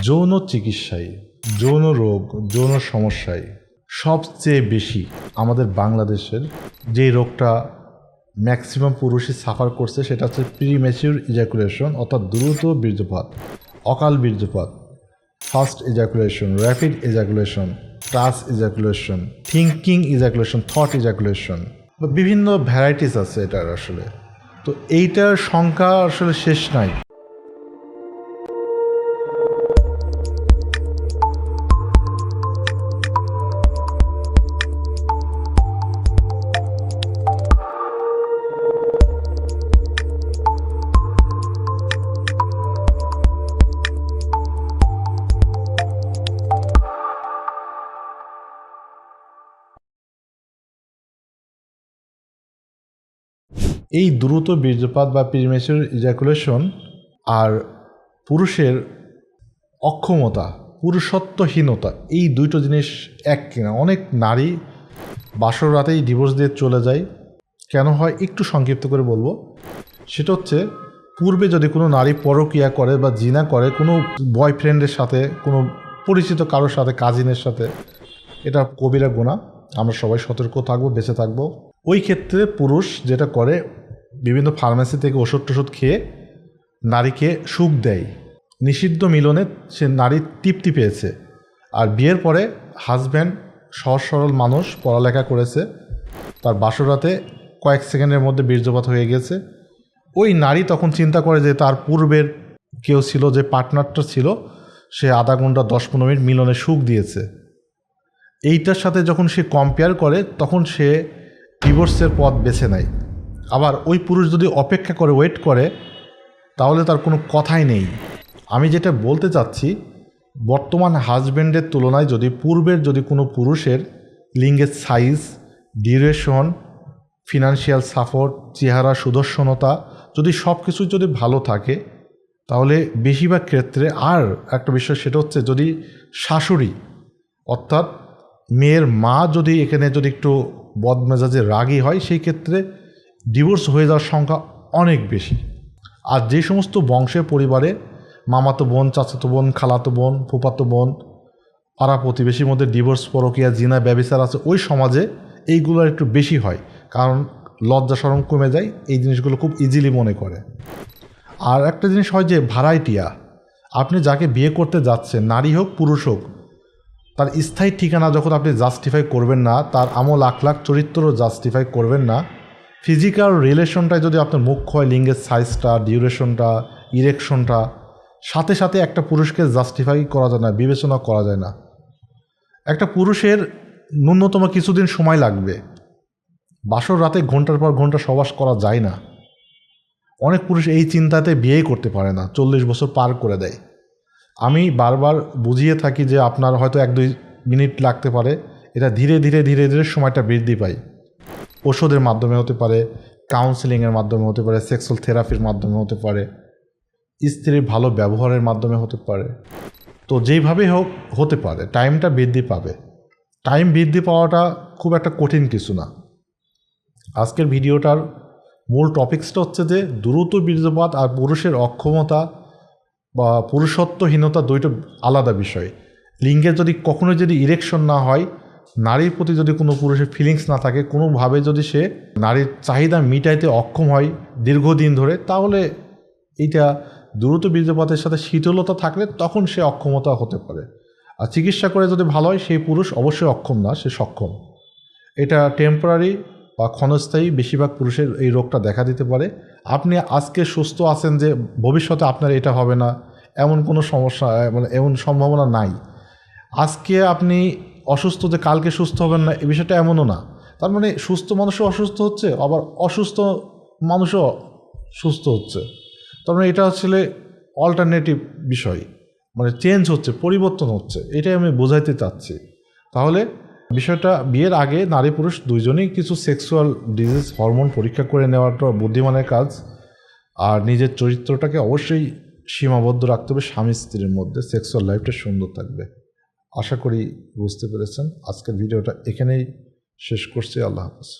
যৌন চিকিৎসায় যৌন রোগ যৌন সমস্যায় সবচেয়ে বেশি আমাদের বাংলাদেশের যে রোগটা ম্যাক্সিমাম পুরুষই সাফার করছে সেটা হচ্ছে প্রিমেচিউর ইজাকুলেশন অর্থাৎ দ্রুত বীর্যপাত, অকাল বীর্যপাত fast ejaculation rapid ejaculation touch ejaculation thinking ejaculation thought ejaculation বিভিন্ন ভ্যারাইটিস আছে এটার আসলে। তো এইটার সংখ্যা আসলে শেষ নাই। এই দ্রুত বীর্যপাত বা প্রিমেচুর ইজাকুলেশন আর পুরুষের অক্ষমতা, পুরুষত্বহীনতা, এই দুটো জিনিস এক কিনা। অনেক নারী বাসর রাতেই ডিভোর্স দিয়ে চলে যায়। কেন হয় একটু সংক্ষিপ্ত করে বলব। সেটা হচ্ছে, পূর্বে যদি কোনো নারী পরকিয়া করে বা জিনা করে, কোনো বয়ফ্রেন্ডের সাথে, কোনো পরিচিত কারোর সাথে কাজিনের সাথে, এটা কবিরা গোনা আমরা সবাই সতর্ক থাকব, বেঁচে থাকব। ওই ক্ষেত্রে পুরুষ যেটা করে বিভিন্ন ফার্মেসি থেকে ওষুধ টষুধ খেয়ে নারীকে সুখ দেয়। নিষিদ্ধ মিলনে সে নারী তৃপ্তি পেয়েছে। আর বিয়ের পরে হাজব্যান্ড সহজ সরল মানুষ পড়ালেখা করেছে। তার বাসরাতে কয়েক সেকেন্ডের মধ্যে বীর্যপাত হয়ে গেছে। ওই নারী তখন চিন্তা করে যে তার পূর্বের কেউ ছিল, যে পার্টনারটা ছিল, সে আধা ঘণ্টা, দশ পনেরো মিনিট মিলনে সুখ দিয়েছে। এইটার সাথে যখন সে কম্পেয়ার করে, তখন সে ডিভোর্সের পথ বেছে নেয়। আবার ওই পুরুষ যদি অপেক্ষা করে ওয়েট করে, তাহলে তার কোনো কথাই নেই। আমি যেটা বলতে চাচ্ছি, বর্তমান হাজব্যান্ডের তুলনায় যদি পূর্বের যদি কোনো পুরুষের লিঙ্গের সাইজ ডিউরেশন ফিনান্সিয়াল সাপোর্ট চেহারা, সুদর্শনতা যদি সব কিছু যদি ভালো থাকে, তাহলে বেশিরভাগ ক্ষেত্রে আর একটা বিষয় সেটা হচ্ছে যদি শাশুড়ি, অর্থাৎ মেয়ের মা যদি এখানে যদি একটু বদমেজাজে রাগী হয়, সেই ক্ষেত্রে ডিভোর্স হয়ে যাওয়ার সংখ্যা অনেক বেশি। আর যে সমস্ত বংশের পরিবারে মামাতো বোন, চাচাতো বোন, খালাতো বোন ফুপাতো বোন, পাড়া প্রতিবেশীর মধ্যে ডিভোর্স পরকিয়া, জিনা, ব্যবচার আছে, ওই সমাজে এইগুলো একটু বেশি হয়। কারণ লজ্জা সরম কমে যায়, এই জিনিসগুলো খুব ইজিলি মনে করে। আর একটা জিনিস হয় যে ভাড়াইটিয়া, আপনি যাকে বিয়ে করতে যাচ্ছেন, নারী হোক, পুরুষ হোক, তার স্থায়ী ঠিকানা যখন আপনি জাস্টিফাই করবেন না, তার আমল আখ লাখ চরিত্র জাস্টিফাই করবেন না ফিজিক্যাল রিলেশনটায় যদি আপনার মুখ্য হয় লিঙ্গের সাইজটা ডিউরেশনটা ইরেকশনটা সাথে সাথে একটা পুরুষকে জাস্টিফাই করা যায় না, বিবেচনা করা যায় না। একটা পুরুষের ন্যূনতম কিছুদিন সময় লাগবে। বাসর রাতে ঘণ্টার পর ঘণ্টা সবাস করা যায় না। অনেক পুরুষ এই চিন্তাতে বিয়েই করতে পারে না, চল্লিশ বছর পার করে দেয়। আমি বারবার বুঝিয়ে থাকি যে আপনার হয়তো এক দুই মিনিট লাগতে পারে, এটা ধীরে ধীরে ধীরে ধীরে সময়টা বৃদ্ধি পায়। ওষুধের মাধ্যমে হতে পারে কাউন্সেলিংয়ের মাধ্যমে হতে পারে সেক্সুয়াল থেরাপির মাধ্যমে হতে পারে, স্ত্রীর ভালো ব্যবহারের মাধ্যমে হতে পারে। তো যেইভাবে হোক, হতে পারে টাইমটা বৃদ্ধি পাবে। টাইম বৃদ্ধি পাওয়াটা খুব একটা কঠিন কিছু না। আজকের ভিডিওটার মূল টপিক্সটা হচ্ছে যে, দ্রুত বীর্যপাত আর পুরুষের অক্ষমতা বা পুরুষত্বহীনতা দুইটা আলাদা বিষয়। লিঙ্গের যদি কখনো যদি ইরেকশন না হয় নারীর প্রতি যদি কোনো পুরুষের ফিলিংস না থাকে, কোনোভাবে যদি সে নারীর চাহিদা মিটাইতে অক্ষম হয় দীর্ঘদিন ধরে, তাহলে এইটা দ্রুত বীর্যপাতের সাথে শীতলতা থাকলে তখন সে অক্ষমতা হতে পারে। আর চিকিৎসা করে যদি ভালো হয়, সেই পুরুষ অবশ্যই অক্ষম না, সে সক্ষম। এটা টেম্পোরারি বা ক্ষণস্থায়ী বেশিরভাগ পুরুষের এই রোগটা দেখা দিতে পারে। আপনি আজকে সুস্থ আছেন যে ভবিষ্যতে আপনার এটা হবে না, এমন কোনো সমস্যা মানে এমন সম্ভাবনা নাই। আজকে আপনি অসুস্থ যে কালকে সুস্থ হবেন না এই বিষয়টা এমনও না। তার মানে সুস্থ মানুষও অসুস্থ হচ্ছে, আবার অসুস্থ মানুষও সুস্থ হচ্ছে। তার মানে এটা আসলে অল্টারনেটিভ বিষয় মানে চেঞ্জ হচ্ছে, পরিবর্তন হচ্ছে, এটাই আমি বোঝাইতে চাচ্ছি। তাহলে বিষয়টা বিয়ের আগে নারী পুরুষ দুইজনেই কিছু সেক্সুয়াল ডিজিজ হরমোন পরীক্ষা করে নেওয়াটা বুদ্ধিমানের কাজ, আর নিজের চরিত্রটাকে অবশ্যই সীমাবদ্ধ রাখতে হবে, স্বামী স্ত্রীর মধ্যে সেক্সুয়াল লাইফটা সুন্দর থাকবে। আশা করি বুঝতে পেরেছেন। আজকের ভিডিওটা এখানেই শেষ করছি। আল্লাহ হাফেজ।